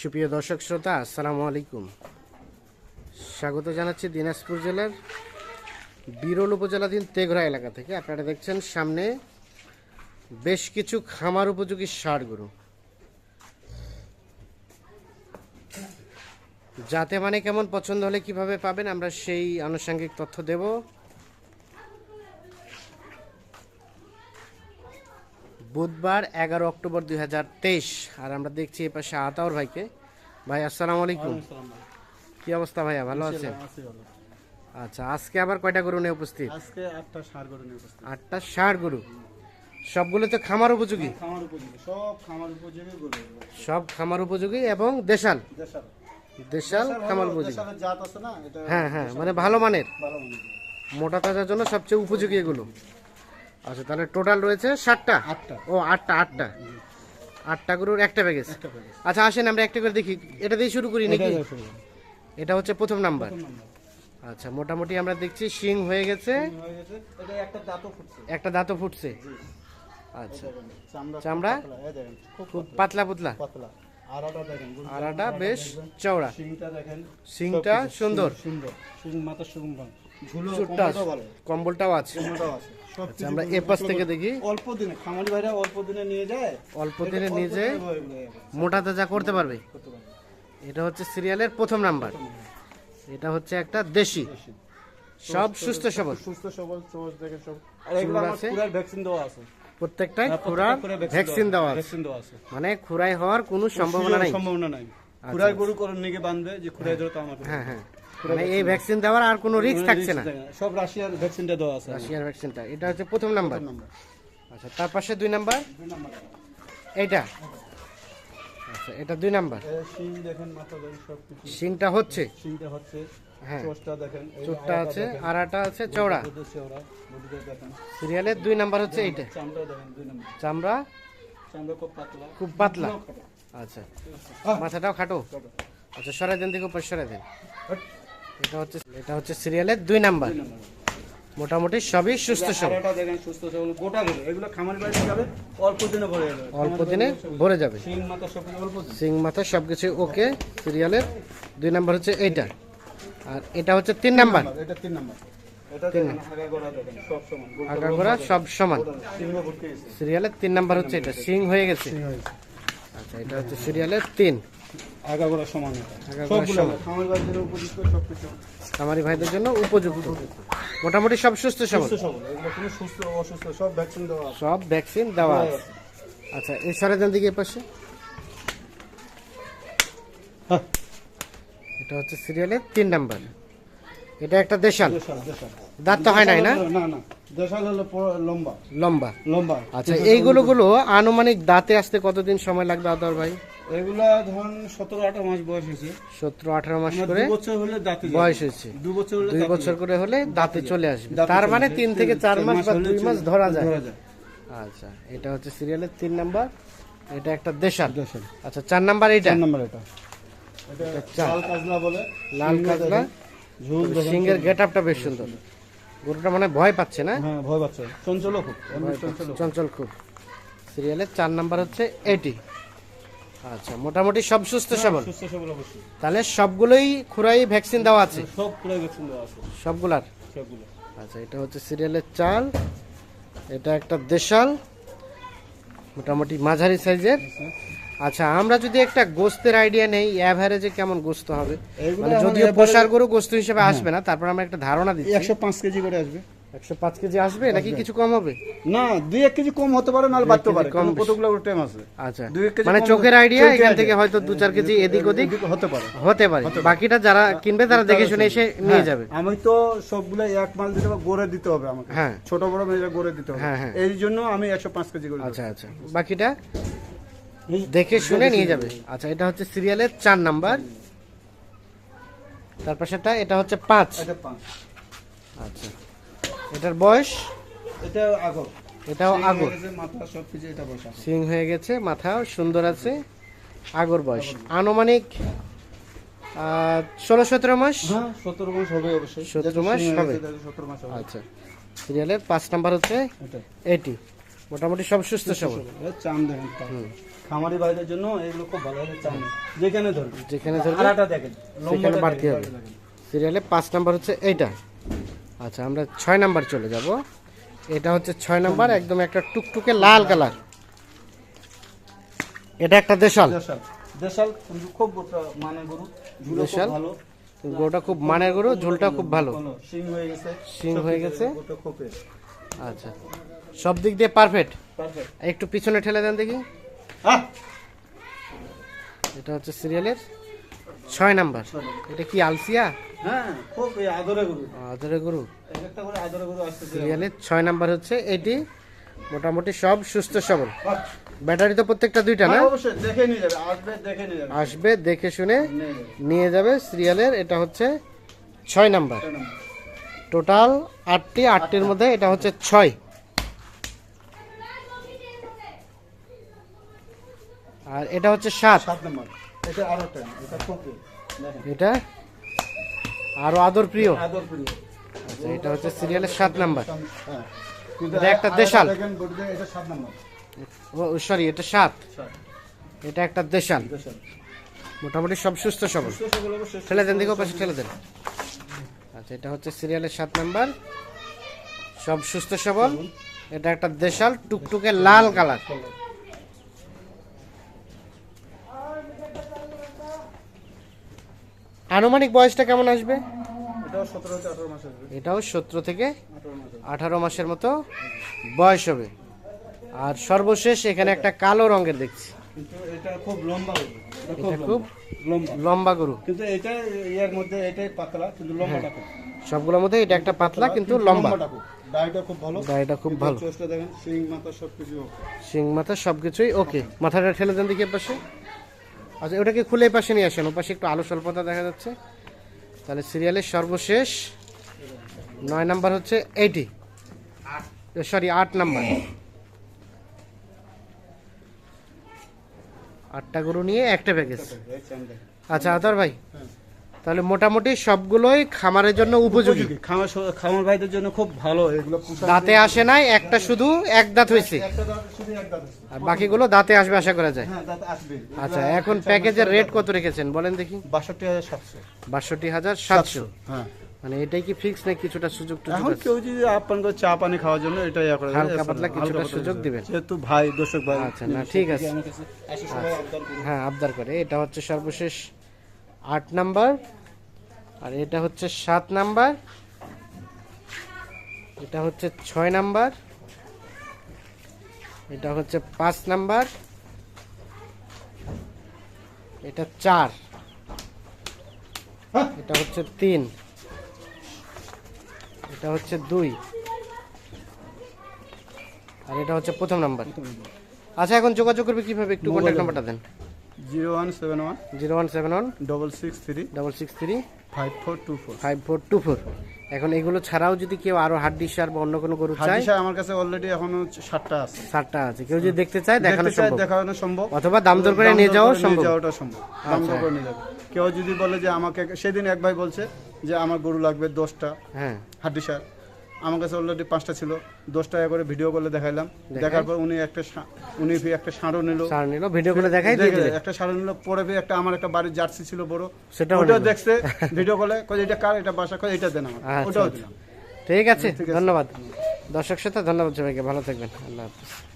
সুপ্রিয় দর্শক শ্রোতা, আসসালামু আলাইকুম। স্বাগত জানাচ্ছি দিনাজপুর জেলার বিরল উপজেলাধীন তেঘরা এলাকা থেকে। আপনারা দেখছেন সামনে বেশ কিছু খামার উপযোগী ষাড় গরু। যাতে মানে কেমন পছন্দ হলে কীভাবে পাবেন, আমরা সেই আনুষঙ্গিক তথ্য দেব। বুধবার এগারো অক্টোবর দু হাজার তেইশ। আর আমরা দেখছি এ পাশে আতাউর ভাইকে। ভাই আসসালামু আলাইকুম। কি অবস্থা ভাইয়া? ভালো আছেন? আচ্ছা আজকে আবার কয়টা গরু নিয়ে উপস্থিত? আজকে আটটা সার গরু নিয়ে উপস্থিত। আটটা ষাট গরু? সবগুলো তো খামার উপযোগী? খামার উপযোগী। সব খামার উপযোগী গরু সব খামার উপযোগী এবং দেশাল? দেশাল। দেশাল খামার উপযোগী? জাত আছে না এটা হ্যাঁ হ্যাঁ মানে ভালো মানের? ভালো মানে মোটা তাজার জন্য সবচেয়ে উপযোগী এগুলো। আচ্ছা তাহলে টোটাল রয়েছে ষাটটা আটটা। ও আটটা আটটা। আটটা গরুর একটা প্যাকেজ আচ্ছা আসেন আমরা একটা করে দেখি। এটা দিয়ে শুরু করি নাকি। এটা হচ্ছে প্রথম নাম্বার আচ্ছা মোটামুটি আমরা দেখছি শিং হয়ে গেছে। একটা দাঁতও ফুটছে। আচ্ছা। চামড়া? খুব পাতলা, পাতলা। আড়াটা বেশ চওড়া। শিংটা সুন্দর। সুন্দর। কম্বলটাও আছে। আচ্ছা আমরা এ পাশ থেকে দেখি। অল্প দিনে খামারি ভাইরা অল্প দিনে নিয়ে যায়। অল্প দিনে মোটা তাজা করতে পারবে? এটা হচ্ছে সিরিয়ালের প্রথম নাম্বার। এটা হচ্ছে একটা দেশি। সব সুস্থ সবল। সুস্থ সবল দেখে সব আর এগুলো আছে? পুরার ভ্যাকসিন দেওয়া আছে। প্রত্যেকটাই হ্যাঁ, প্রত্যেকটা ভ্যাকসিন দেওয়া ভ্যাকসিন দেওয়া আছে। মানে খুরাই হওয়ার কোনো সম্ভাবনা নাই। সম্ভাবনা নাই। খুরাই গরু করে নিয়ে বাঁধবে যে খুরাই ধরে তো আমার হ্যাঁ হ্যাঁ। মানে এই ভ্যাকসিন দেওয়ার আর কোনো রিস্ক থাকছে না। সব রাশিয়ার ভ্যাকসিনটা দেওয়া আছে। রাশিয়ার ভ্যাকসিনটা এটা হচ্ছে প্রথম নাম্বার আচ্ছা তার পাশে দুই নাম্বার এইটা? আচ্ছা এটা দুই নাম্বার শিং দেখেন মাথা সব কিছু শিংটা হচ্ছে? শিংটা হচ্ছে। হ্যাঁ। দেখেন। চোটটা আছে চওড়া। সিরিয়ালের দুই নাম্বার হচ্ছে এইটা। চামড়া দেখেন দুই নাম্বার চামড়া? চামড়া খুব পাতলা। খুব পাতলা। আচ্ছা। মাথাটাও খাটো। আচ্ছা সরাই দেন দেখো সরাই দেন। এটা হচ্ছে এটা হচ্ছে সিরিয়ালের দুই নাম্বার। মোটামুটি সবই সুস্থ সবল। আড়াটা দেখেন সুস্থ সবল। গোটা গরু এগুলো খামারি বাড়িতে যাবে অল্প দিনে ভরে যাবে। অল্প দিনে ভরে যাবে। শিং মাথা সব অল্প সিং মাথা সবকিছু ওকে সিরিয়ালের দুই নাম্বার হচ্ছে এইটা। আর এটা হচ্ছে তিন নাম্বার। এটা তিন নাম্বার। আগা গোড়া সব সমান আগাগোড়া সব সিরিয়ালের তিন নাম্বার হচ্ছে এটা। সিং হয়ে গেছে। আচ্ছা এটা হচ্ছে সিরিয়ালের তিন। আগা সমান সবগুলো খামারি বাড়িতে উপযুক্ত সব কিছু আমারই ভাইদের জন্য উপযুক্ত। মোটামুটি সব সুস্থ সবল। সুস্থ অসুস্থ সব ভ্যাকসিন দেওয়া সব ভ্যাকসিন দেওয়া আছে। আচ্ছা এই সরেদান দিকে পাশে। হ্যাঁ। এটা হচ্ছে সিরিয়ালের তিন নাম্বার। এটা একটা দেশাল। দেশাল দেশাল দাঁত তো হয় নাই না? না না। দেশাল হলো লম্বা। লম্বা। লম্বা। আচ্ছা এইগুলো গুলো আনুমানিক দাঁতে আসতে কতদিন সময় লাগবে আদর ভাই? এগুলা ধরুন সতেরো আঠারো মাস বয়স হয়েছে। সতেরো আঠারো মাস করে বছর হলে দাঁতে বয়স হয়েছে। দু বছর হলে দুই বছর করে হলে দাঁতে চলে আসবে। তার মানে তিন থেকে চার মাস বা দুই মাস ধরা যায়। আচ্ছা এটা হচ্ছে সিরিয়ালের তিন নাম্বার। এটা একটা দেশাল। দেশাল। আচ্ছা চার নাম্বার এইটা চার নাম্বার এটা। লাল কাজলা বলে। লাল সিংহের গেট আপটা বেশ সুন্দর। গরুটা মানে ভয় পাচ্ছে না? হ্যাঁ ভয় পাচ্ছে। চঞ্চল খুব। চঞ্চল চঞ্চল খুব। সিরিয়ালের চার নাম্বার হচ্ছে এটি। আচ্ছা মোটামুটি সব সুস্থ সবল? সুস্থ সবল অবশ্যই। তাহলে সবগুলোই খুরাই ভ্যাকসিন দেওয়া আছে? সব পুরো ভ্যাকসিন দেওয়া আছে। সবগুলার? সবগুলো। আচ্ছা এটা হচ্ছে সিরিয়ালের চাল এটা একটা দেশাল মোটামুটি মাঝারি সাইজের। আচ্ছা আমরা যদি একটা গোস্তের আইডিয়া নেই অ্যাভারেজে কেমন গোস্ত হবে? মানে যদিও পোষার গরু গোস্ত হিসেবে আসবে না তারপর আমরা একটা ধারণা দিচ্ছি। একশো পাঁচ কেজি করে আসবে। একশো পাঁচ কেজি আসবে নাকি কিছু কম হবে? না দুই এক কেজি কম হতে পারে নাহলে বাড়তে পারে কম কম কতগুলো টাইম আছে? আচ্ছা। দুই এক কেজি মানে চোখের আইডিয়া এখান থেকে হয়তো দু চার কেজি এদিক ওদিক হতে পারে। হতে পারে। বাকিটা যারা কিনবে তারা দেখে শুনে এসে নিয়ে হ্যাঁ, যাবে। আমি তো সবগুলো এক মাল দিতে গড়ে দিতে হবে আমাকে। হ্যাঁ। ছোট বড় মেয়েরা গড়ে দিতে হবে। হ্যাঁ, হ্যাঁ। এই জন্য আমি একশো পাঁচ কেজি করে আচ্ছা আচ্ছা। বাকিটা দেখে শুনে নিয়ে যাবে। আচ্ছা এটা হচ্ছে সিরিয়ালের চার নাম্বার। তার পাশেটা এটা হচ্ছে পাঁচ। আচ্ছা। এটার বয়স? এটাও আগর এটাও আগর মাথা সব কিছু এটা বসা সিং হয়ে গেছে মাথাও সুন্দর আছে আগর বয়স। আনুমানিক ষোলো সতেরো মাস? সতেরো মাস হবে অবশ্যই। 17 মাস হবে। সতেরো মাস হবে। আচ্ছা সিরিয়ালের পাঁচ নাম্বার হচ্ছে এটা। মোটামুটি সব সুস্থ সবল। এর চাম দেখেন খামারি ভাইদের জন্য এগুলো খুব ভালো হবে চাম যেখানে ধরবে। যেখানে ধরবে আড়াটা দেখেন লম্বাটা বাড়তি হবে। সিরিয়ালে পাঁচ নাম্বার হচ্ছে এইটা। আচ্ছা আমরা ছয় নাম্বার চলে যাব। এটা হচ্ছে ছয় নাম্বার একদম একটা টুকটুকে লাল কালার। এটা একটা দেশাল। দেশাল। খুব গোটা- মানে গরু খুব দেশাল? গরুটা খুব মানের গরু ঝোলটা খুব ভালো। ভালো শিং হয়ে গেছে হয়ে। আচ্ছা সব দিক দিয়ে পারফেক্ট একটু পিছনে ঠেলে দেন দেখি। এটা হচ্ছে সিরিয়ালের ছয় নাম্বার। এটা কি আলসিয়া? হ্যাঁ আদরে গরু। সিরিয়ালের ছয় নাম্বার হচ্ছে এটি। মোটামুটি সব সুস্থ সবল। ব্যাটারি তো প্রত্যেকটা দুইটা না? হ্যাঁ, আসবে দেখে আসবে শুনে নিয়ে যাবে। সিরিয়ালের এটা হচ্ছে ছয় নাম্বার। টোটাল আটটি আটটির মধ্যে এটা হচ্ছে ছয়। আর এটা হচ্ছে সাত। সাত নম্বর। এটা আরও একটা এটা খোপে এটা আরও আদর প্রিয়। আদর প্রিয়। আচ্ছা এটা হচ্ছে সিরিয়ালের সাত নাম্বার। হ্যাঁ। এটা একটা দেশাল। দেখেন বডিতে এটা সাত নম্বর। ও সরি এটা সাত। এটা একটা দেশাল। দেশাল। মোটামুটি সব সুস্থ সবল। ঠেলে দেন দিকে পাশে ঠেলে দেন। আচ্ছা এটা হচ্ছে সিরিয়ালের সাত নাম্বার। সব সুস্থ সবল। এটা একটা দেশাল টুকটুকে লাল কালার। আনুমানিক বয়সটা কেমন আসবে? এটাও সতেরো থেকে আঠারো মাসের মতো বয়স হবে। আর সর্বশেষ এখানে একটা কালো রঙের দেখছি। এটা খুব লম্বা গরু। এটা এটা খুব খুব লম্বা। লম্বা গরু। কিন্তু এটা মধ্যে পাতলা কিন্তু লম্বাটা খুব সবগুলোর মধ্যে এটা একটা পাতলা কিন্তু লম্বা। খুব ভালো। গাড়িটা খুব ভালো। দেখেন সিং মাথা শিং মাথা সবকিছুই ওকে মাথাটা ঠেলে দেন দেখি পাশে আচ্ছা ওটাকে খুলে পাশে নিয়ে আসেন। ওপাশে পাশে একটু আলো স্বল্পতা দেখা যাচ্ছে। তাহলে সিরিয়ালের সর্বশেষ নয় নাম্বার হচ্ছে এইটি সরি আট নাম্বার। আটটা গরু নিয়ে একটা প্যাকেজ আচ্ছা আদার ভাই। তাহলে মোটামুটি সবগুলোই খামারের জন্য উপযোগী। খামার খামার ভাইদের জন্য খুব ভালো এগুলো দাঁতে আসে নাই একটা শুধু এক দাঁত হয়েছে। আর বাকিগুলো দাঁতে আসবে আশা করা যায়। হ্যাঁ আচ্ছা এখন প্যাকেজের রেট কত রেখেছেন? বলেন দেখি। বাষট্টি হাজার সাতশো। বাষট্টি হাজার সাতশো। হ্যাঁ। মানে এটাই কি ফিক্স নাকি কিছুটা সুযোগ টুযোগ এখন কেউ যদি আপনাকে চা পানি খাওয়ার জন্য এটা ইয়া করে হালকা পাতলা কিছুটা সুযোগ দিবেন। যেহেতু ভাই দর্শক ভাই আচ্ছা, না, ঠিক আছে। করে। হ্যাঁ আবদার করে। এটা হচ্ছে সর্বশেষ আট নাম্বার। আর এটা হচ্ছে সাত নাম্বার। এটা হচ্ছে ছয় নাম্বার। এটা হচ্ছে পাঁচ নাম্বার। এটা চার। এটা হচ্ছে তিন। এটা হচ্ছে দুই। আর এটা হচ্ছে প্রথম নাম্বার। আচ্ছা এখন যোগাযোগ করবে কীভাবে? একটু কন্ট্যাক্ট নাম্বারটা দেন। Zero one seven one zero one seven one double six three double six three five four two four five four two four এখন এগুলো ছাড়াও যদি কেউ আরও হাড্ডি সার বা অন্য কোনো গরু চায় আমার কাছে অলরেডি এখনও সাতটা আছে। সারটা আছে। কেউ যদি দেখতে চায় দেখানো সম্ভব। দেখানো সম্ভব। অথবা দাম দর করে নিয়ে যাওয়া সম্ভব। যাওয়াটা সম্ভব। দাম দর আচ্ছা। করে নিয়ে যাবে। কেউ যদি বলে যে আমাকে সেদিন এক ভাই বলছে যে আমার গরু লাগবে দশটা হ্যাঁ। হাড্ডি সার আমার কাছে অলরেডি পাঁচটা ছিল। দশ টাকা করে ভিডিও করলে দেখাইলাম। দেখার পর উনি একটা উনি একটা সারও নিল। সার নিল ভিডিও করে দেখাই একটা সারও নিল। পরে একটা আমার একটা বাড়ির জার্সি ছিল বড়। সেটা ওটা দেখছে ভিডিও কলে কই এটা কার এটা বাসা কই এটা দেন আমার আচ্ছা, ওটাও আচ্ছা। দিলাম। ঠিক আছে ধন্যবাদ। দর্শক সাথে ধন্যবাদ সবাইকে। ভালো থাকবেন। আল্লাহ হাফিজ।